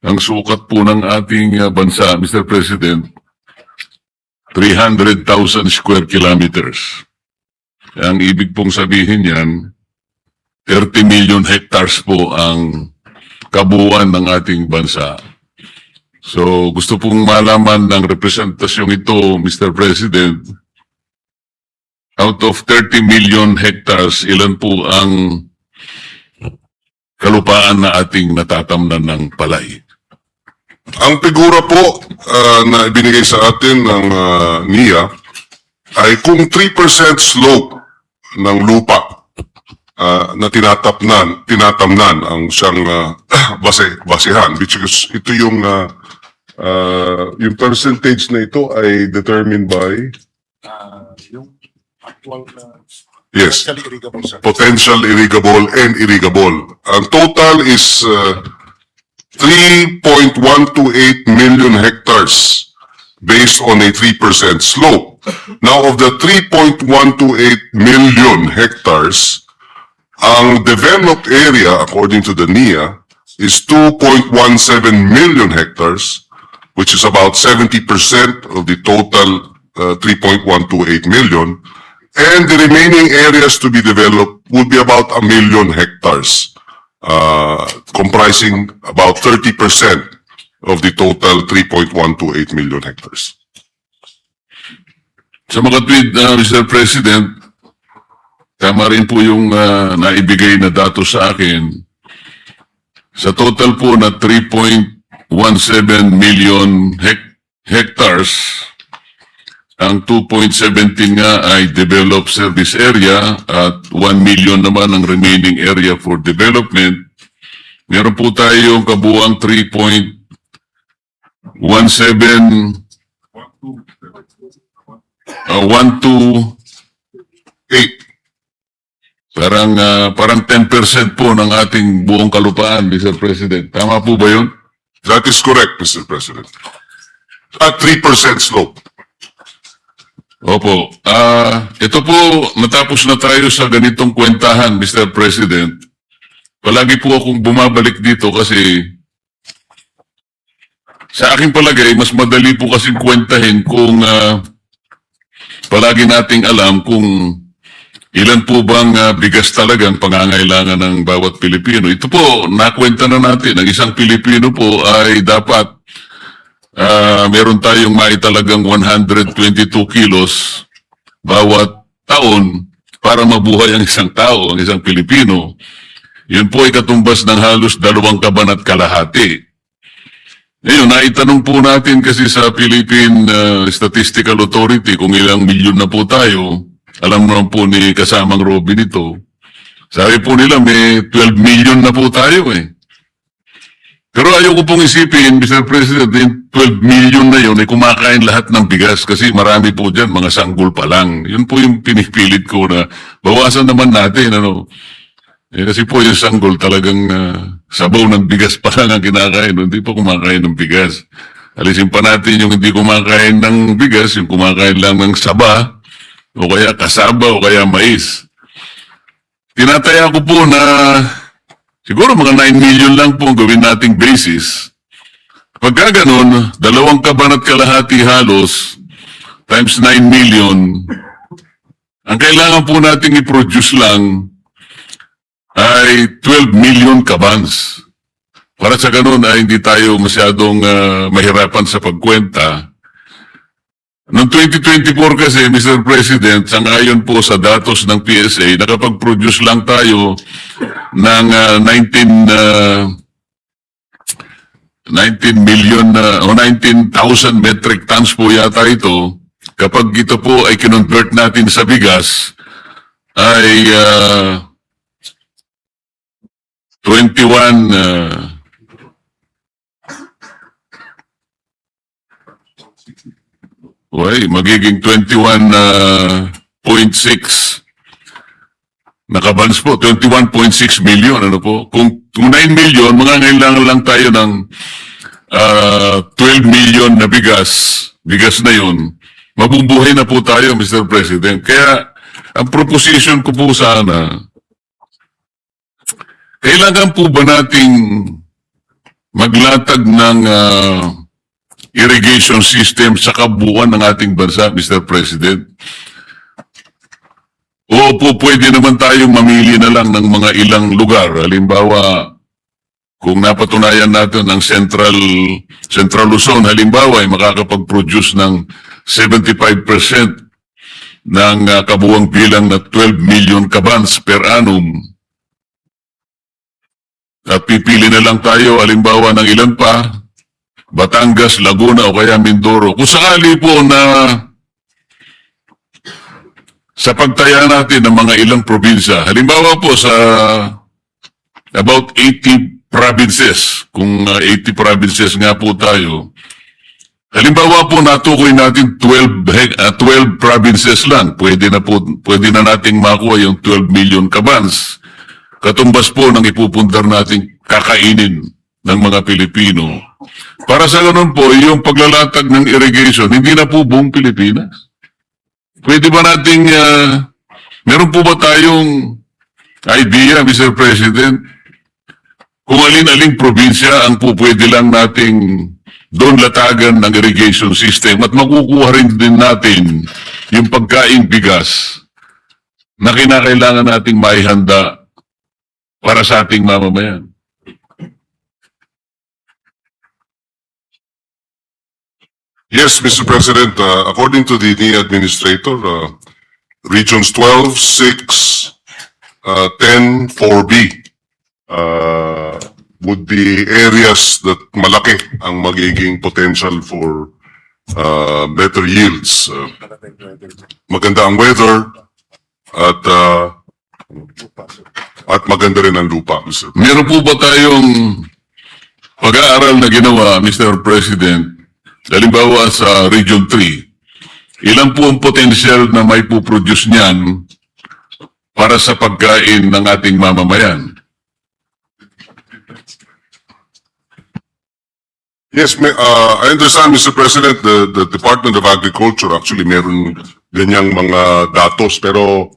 ang sukat po ng ating uh, bansa, Mr. President, 300,000 square kilometers. Ang ibig pong sabihin yan, 30 million hectares po ang kabuuan ng ating bansa. So, gusto pong malaman ng representasyong ito, Mr. President, out of 30 million hectares, ilan po ang kalupaan na ating natatamnan ng palay? Ang figura po ah, na ibinigay sa atin ng ah, NIA ay kung 3% slope ng lupa ah, na tinatapnan, tinatamnan ang siyang ah, base, basehan which is ito yung ah, ah, yung percentage na ito ay determined by yung actual uh, yes actually irrigable potential irrigable and irrigable. Ang total is uh, 3.128 million hectares based on a 3% slope. Now, of the 3.128 million hectares, ang developed area, according to the NIA, is 2.17 million hectares, which is about 70% of the total uh, 3.128 million. And the remaining areas to be developed will be about a million hectares, uh, comprising about 30% of the total 3.128 million hectares. Sa mga tweet, uh, Mr. President, tama rin po yung uh, naibigay na datos sa akin. Sa total po na 3.17 million hec- hectares, ang 2.17 nga ay developed service area at 1 million naman ang remaining area for development. Meron po tayong kabuang 3.17 uh, 1 to 8. Parang, ah, parang 10% po ng ating buong kalupaan, Mr. President. Tama po ba yun? That is correct, Mr. President. At 3% slope. Opo. Ah, ito po, natapos na tayo sa ganitong kwentahan, Mr. President. Palagi po akong bumabalik dito kasi sa aking palagay, mas madali po kasing kwentahin kung ah, palagi nating alam kung ilan po bang ah, bigas talagang pangangailangan ng bawat Pilipino. Ito po, nakwenta na natin. Ang isang Pilipino po ay dapat ah, meron tayong maitalagang 122 kilos bawat taon para mabuhay ang isang tao, ang isang Pilipino. Yun po ay katumbas ng halos dalawang kaban at kalahati. Ngayon, naitanong po natin kasi sa Philippine uh, Statistical Authority kung ilang milyon na po tayo. Alam naman po ni kasamang Robin ito. Sabi po nila may 12 million na po tayo eh. Pero ayoko pong isipin, Mr. President, yung 12 million na yun ay kumakain lahat ng bigas kasi marami po dyan, mga sanggol pa lang. Yun po yung pinipilit ko na bawasan naman natin, ano. Eh, kasi po yung sanggol talagang ah, sabaw ng bigas pa lang ang kinakain. Hindi po kumakain ng bigas. Alisin pa natin yung hindi kumakain ng bigas, yung kumakain lang ng saba, o kaya kasaba, o kaya mais. Tinataya ko po na siguro mga 9 million lang po ang gawin nating basis. Pagka ganun, dalawang kaban at kalahati halos times 9 million, ang kailangan po nating i-produce lang ay 12 million kabans. Para sa ganun ay hindi tayo masyadong ah, mahirapan sa pagkwenta. Noong 2024 kasi, Mr. President, sangayon po sa datos ng PSA, nakapag-produce lang tayo ng ah, 19 ah, 19 million na o 19,000 metric tons po yata ito. Kapag ito po ay kinonvert natin sa bigas, ay ah, 21 uh, Uy, magiging 21 uh, 0.6 nakabans po, 21.6 million, ano po? Kung, kung 9 million, mangangailangan lang tayo ng ah, 12 million na bigas, bigas na yun, mabubuhay na po tayo, Mr. President. Kaya, ang proposition ko po sana, kailangan po ba nating maglatag ng ah, irrigation system sa kabuuan ng ating bansa, Mr. President. O po pwede naman tayong mamili na lang ng mga ilang lugar. Halimbawa, kung napatunayan natin ang Central Central Luzon, halimbawa, ay makakapag-produce ng 75% ng ah, kabuuang bilang na 12 million kabans per annum. At pipili na lang tayo, halimbawa, ng ilan pa, Batangas, Laguna o kaya Mindoro. Kung sakali po na sa pagtaya natin ng mga ilang probinsya, halimbawa po sa about 80 provinces, kung uh, 80 provinces nga po tayo, halimbawa po natukoy natin 12, hec- uh, 12 provinces lang, pwede na po, pwede na nating makuha yung 12 million kabans. Katumbas po ng ipupundar nating kakainin ng mga Pilipino. Para sa ganun po, yung paglalatag ng irrigation, hindi na po buong Pilipinas. Pwede ba nating, ah, meron po ba tayong idea, Mr. President, kung alin-aling probinsya ang po pwede lang nating doon latagan ng irrigation system at makukuha rin din natin yung pagkain bigas na kinakailangan nating maihanda para sa ating mamamayan. Yes, Mr. President, uh, according to the NIA administrator, uh, regions 12, 6, uh, 10, 4B, uh, would be areas that malaki ang magiging potential for uh, better yields. Uh, maganda ang weather at uh, at maganda rin ang lupa, Mr. Meron po ba tayong pag-aaral na ginawa, Mr. President, halimbawa sa Region 3, ilan po ang potensyal na may puproduce niyan para sa pagkain ng ating mamamayan? Yes, may, uh, I understand, Mr. President, the, the Department of Agriculture actually meron ganyang mga datos, pero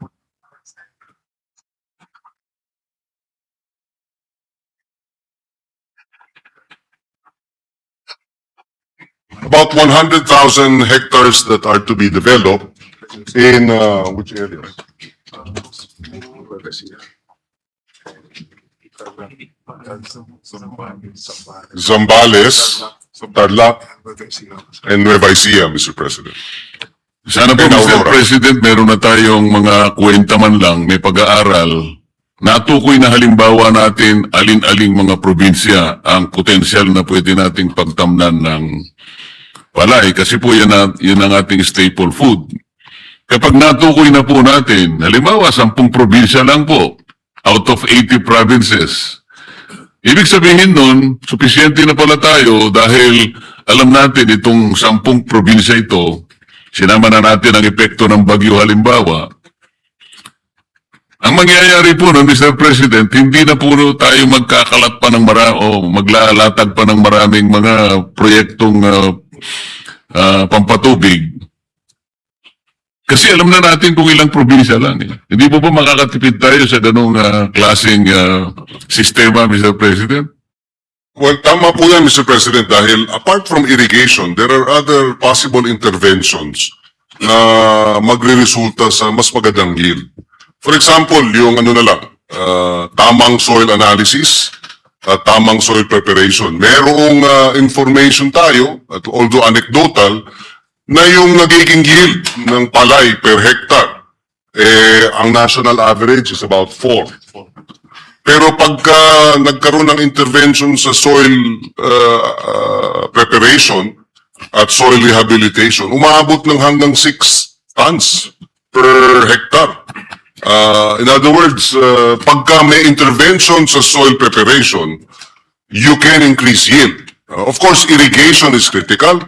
about 100,000 hectares that are to be developed in, uh, which areas? Zambales, Tarlac, and Nueva Ecija, Mr. President. Sana po, And Mr. Aurora. President, meron na tayong mga kwenta man lang, may pag-aaral. Natukoy na halimbawa natin alin-aling mga probinsya ang potensyal na pwede nating pagtamnan ng palay kasi po yan, na, yan ang ating staple food. Kapag natukoy na po natin, halimbawa, sampung probinsya lang po, out of 80 provinces. Ibig sabihin nun, sufisyente na pala tayo dahil alam natin itong sampung probinsya ito, sinama na natin ang epekto ng bagyo halimbawa. Ang mangyayari po nun, Mr. President, hindi na po tayo magkakalat pa ng mara o maglalatag pa ng maraming mga proyektong ah, ah, pampatubig. Kasi alam na natin kung ilang probinsya lang. Eh. Hindi po ba makakatipid tayo sa ganong ah, klaseng ah, sistema, Mr. President? Well, tama po yan, Mr. President, dahil apart from irrigation, there are other possible interventions na magre-resulta sa mas magandang yield. For example, yung ano na lang, uh, tamang soil analysis, at tamang soil preparation. Merong uh, information tayo, at although anecdotal, na yung nagiging yield ng palay per hectare, eh, ang national average is about 4. Pero pagka nagkaroon ng intervention sa soil uh, uh, preparation at soil rehabilitation, umaabot ng hanggang 6 tons per hectare. Uh, in other words, uh, pagka may intervention sa soil preparation, you can increase yield. Uh, of course, irrigation is critical,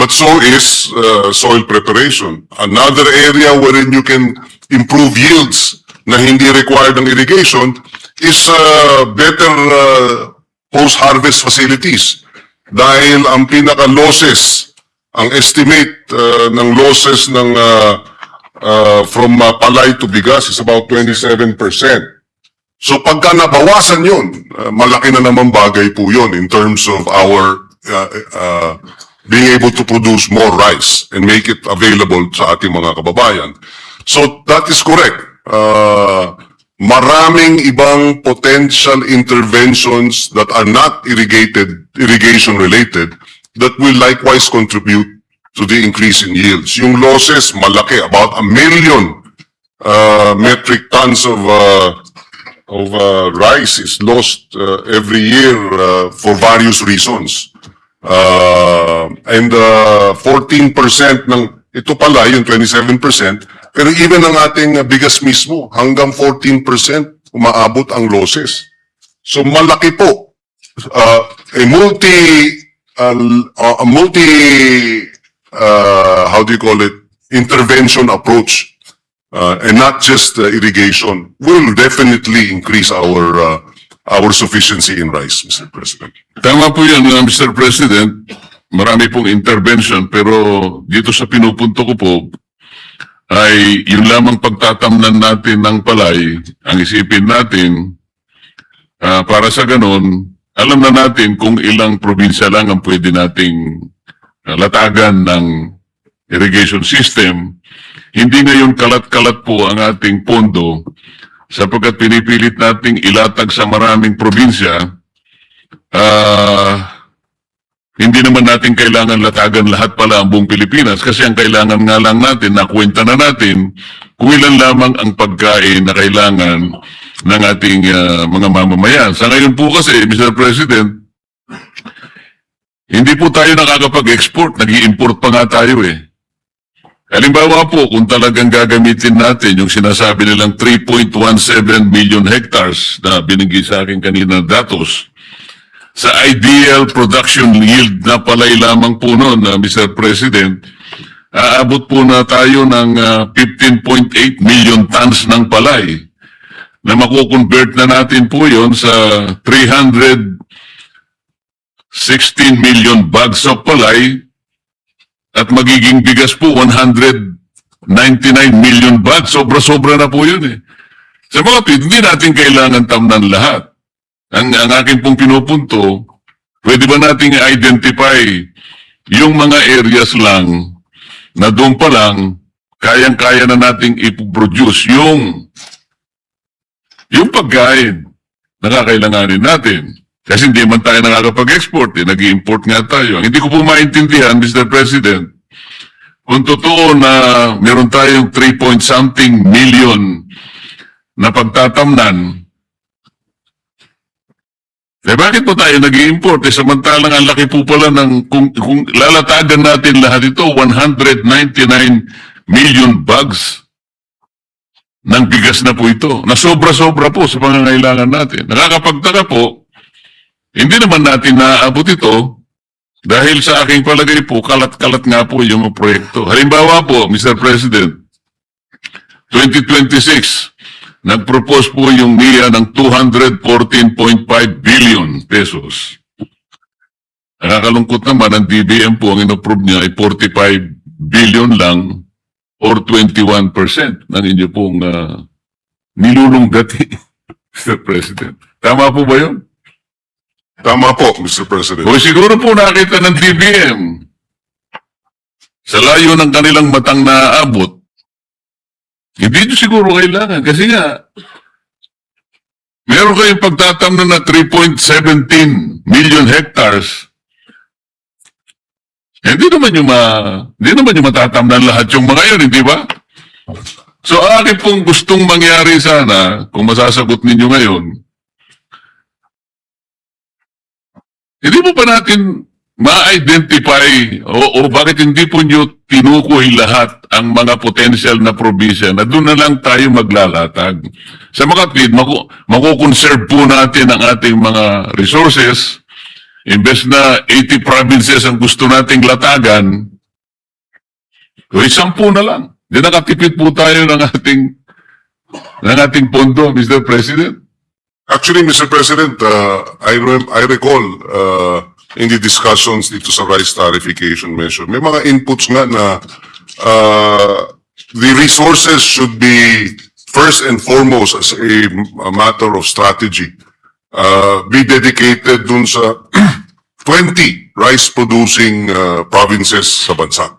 but so is uh, soil preparation. Another area wherein you can improve yields na hindi required ng irrigation is uh, better uh, post-harvest facilities. Dahil ang pinaka-losses, ang estimate uh, ng losses ng uh, uh, from uh, palay to bigas is about 27%. So pagka nabawasan yun, uh, malaki na naman bagay po yun in terms of our uh, uh, being able to produce more rice and make it available sa ating mga kababayan. So that is correct. Uh, maraming ibang potential interventions that are not irrigated, irrigation related that will likewise contribute to the increase in yields. Yung losses, malaki, about a million uh, metric tons of uh, of uh, rice is lost uh, every year uh, for various reasons. Uh, and uh, 14% ng ito pala yung 27%, pero even ang ating bigas mismo, hanggang 14% umaabot ang losses. So malaki po. Uh, a multi uh, a multi uh, how do you call it intervention approach uh, and not just uh, irrigation will definitely increase our uh, our sufficiency in rice, Mr. President. Tama po yan, uh, Mr. President. Marami pong intervention, pero dito sa pinupunto ko po, ay yung lamang pagtatamnan natin ng palay, ang isipin natin, ah, para sa ganon, alam na natin kung ilang probinsya lang ang pwede nating latagan ng irrigation system. Hindi ngayon kalat-kalat po ang ating pondo sapagkat pinipilit nating ilatag sa maraming probinsya ah hindi naman natin kailangan latagan lahat pala ang buong Pilipinas kasi ang kailangan nga lang natin, nakwenta na natin kung ilan lamang ang pagkain na kailangan ng ating ah, mga mamamayan. Sa ngayon po kasi, Mr. President, hindi po tayo nakakapag-export, nag import pa nga tayo eh. Halimbawa po, kung talagang gagamitin natin yung sinasabi nilang 3.17 million hectares na binigay sa akin kanina na datos, sa ideal production yield na palay lamang po noon, uh, Mr. President, aabot po na tayo ng ah, 15.8 million tons ng palay na makukonvert na natin po yon sa 316 million bags of palay at magiging bigas po 199 million bags. Sobra-sobra na po yun eh. Sa mga pid, hindi natin kailangan tamnan lahat. Ang, ang akin pong pinupunto, pwede ba nating identify yung mga areas lang na doon pa lang kayang-kaya na nating ipoproduce yung yung pagkain na kakailanganin natin. Kasi hindi man tayo nakakapag-export, eh, nag import nga tayo. Hindi ko po maintindihan, Mr. President, kung totoo na meron tayong 3 point something million na pagtatamnan, eh bakit po tayo nag import Eh samantalang ang laki po pala ng, kung, kung lalatagan natin lahat ito, 199 million bags ng bigas na po ito, na sobra-sobra po sa pangangailangan natin. Nakakapagtaka po, hindi naman natin naaabot ito dahil sa aking palagay po, kalat-kalat nga po yung mga proyekto. Halimbawa po, Mr. President, 2026, nag-propose po yung NIA ng 214.5 billion pesos. Nakakalungkot naman, ang DBM po, ang inapprove niya ay 45 billion lang or 21% ng inyo pong uh, nilulunggati, Mr. President. Tama po ba yun? Tama po, Mr. President. O siguro po nakita ng DBM sa layo ng kanilang matang naaabot, hindi nyo siguro kailangan. Kasi nga, meron kayong pagtatamnan na 3.17 million hectares. Eh, Hindi naman yung ma, hindi naman yung matatamnan lahat yung mga yun, hindi ba? So, akin pong gustong mangyari sana, kung masasagot ninyo ngayon, Hindi mo pa natin ma-identify o, o bakit hindi po nyo tinukoy lahat ang mga potential na probinsya na doon na lang tayo maglalatag. Sa mga tweet, maku makukonserve po natin ang ating mga resources. Imbes na 80 provinces ang gusto nating latagan, o sampu na lang. Di nakatipid po tayo ng ating ng ating pondo, Mr. President. Actually, Mr. President, uh, I, rem- I recall uh, in the discussions dito sa rice tarification measure, may mga inputs nga na uh, the resources should be first and foremost as a, a matter of strategy, uh, be dedicated dun sa 20 rice-producing uh, provinces sa bansa.